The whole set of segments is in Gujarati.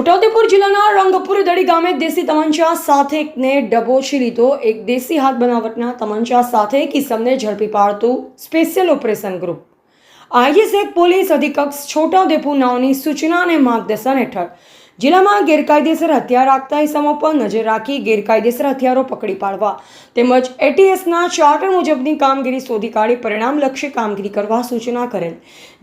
છોટાઉદેપુર જિલ્લાના રંગપુર દડી ગામે દેશી તમંચા સાથે એકને ડબોચી લીધો. એક દેશી હાથ બનાવટના તમંચા સાથે કિસમને ઝડપી પાડતું special operation group. ISF police અધિકક્ષ Chhota Udepur નાઓની સૂચના અને માર્ગદર્શન હેઠળ જિલ્લામાં ગેરકાયદેસર હથિયાર રાખતા ઇસમો પર નજર રાખી ગેરકાયદેસર હથિયારો પકડી પાડવા તેમજ એટીએસના ચાર્ટર મુજબની કામગીરી શોધી કાઢી પરિણામલક્ષી કામગીરી કરવા સૂચના કરેલ.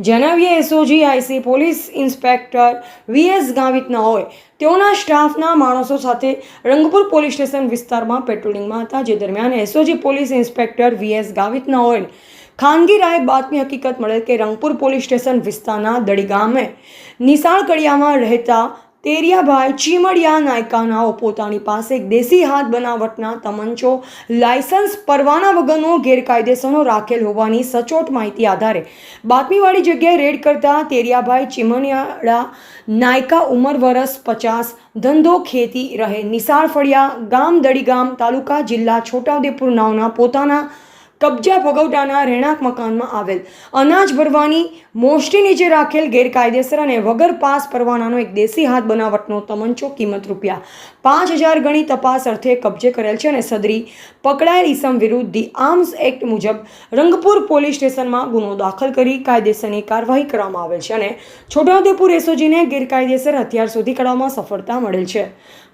જણાવીએ SOG IC police inspector VS ગાવિતના હોય, તેઓના સ્ટાફના માણસો સાથે રંગપુર પોલીસ સ્ટેશન વિસ્તારમાં પેટ્રોલિંગમાં હતા, જે દરમિયાન એસઓજી પોલીસ ઇન્સ્પેક્ટર વીએસ ગાવિતના હોય. ખાનગી રાય બાતમી હકીકત મળેલ કે રંગપુર પોલીસ સ્ટેશન વિસ્તારના દડી ગામે નિશાળ કડિયામાં રહેતા તેરિયાભાઈ ચીમડિયા નાયકાનાઓ પોતાની પાસે દેશી હાથ બનાવટના તમંચો, લાયસન્સ પરવાના વગરનો ગેરકાયદેસરનો રાખેલ હોવાની સચોટ માહિતી આધારે બાતમીવાળી જગ્યાએ રેડ કરતા તેરિયાભાઈ ચીમડિયાળા નાયકા ઉંમર વરસ પચાસ, ધંધો ખેતી રહે, નિસાળ ફળિયા ગામ દડીગામ તાલુકા જિલ્લા છોટાઉદેપુર નાવના પોતાના કબજા ભોગવટાના રહેણાંક મકાનમાં આવેલ. અનાજ ભરવાની મોષ્ટી નીચે રાખેલ ગેરકાયદેસર અને વગર પાસ પરવાનાનો એક દેશી હાથ બનાવટનો તમંચો કિંમત રૂપિયા પાંચ હજાર ગણી તપાસ અર્થે કબજે કરેલ છે અને સદરી પકડાયેલ ઈસમ વિરુદ્ધ ધી આર્મ્સ એક્ટ મુજબ રંગપુર પોલીસ સ્ટેશનમાં ગુનો દાખલ કરી કાયદેસરની કાર્યવાહી કરવામાં આવેલ છે અને છોટાઉદેપુર એસઓજીને ગેરકાયદેસર હથિયાર શોધી કાઢવામાં સફળતા મળેલ છે.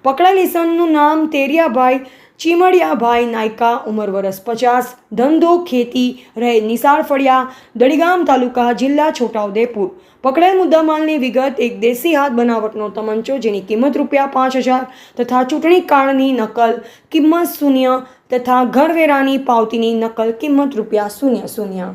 પકડાયેલ ઈસમનું નામ તેરિયાભાઈ ચીમડિયાભાઈ નાયકા, ઉંમર વરસ પચાસ, ધંધો, ખેતી, રહે નિશાળ ફળિયા, દડીગામ તાલુકા, જિલ્લા છોટાઉદેપુર. પકડાયેલ મુદ્દામાલની વિગત એક દેશી હાથ બનાવટનો તમંચો જેની કિંમત રૂપિયા પાંચ હજાર તથા ચૂંટણી કાર્ડની નકલ કિંમત શૂન્ય તથા ઘરવેરાની પાવતીની નકલ કિંમત રૂપિયા શૂન્ય શૂન્ય.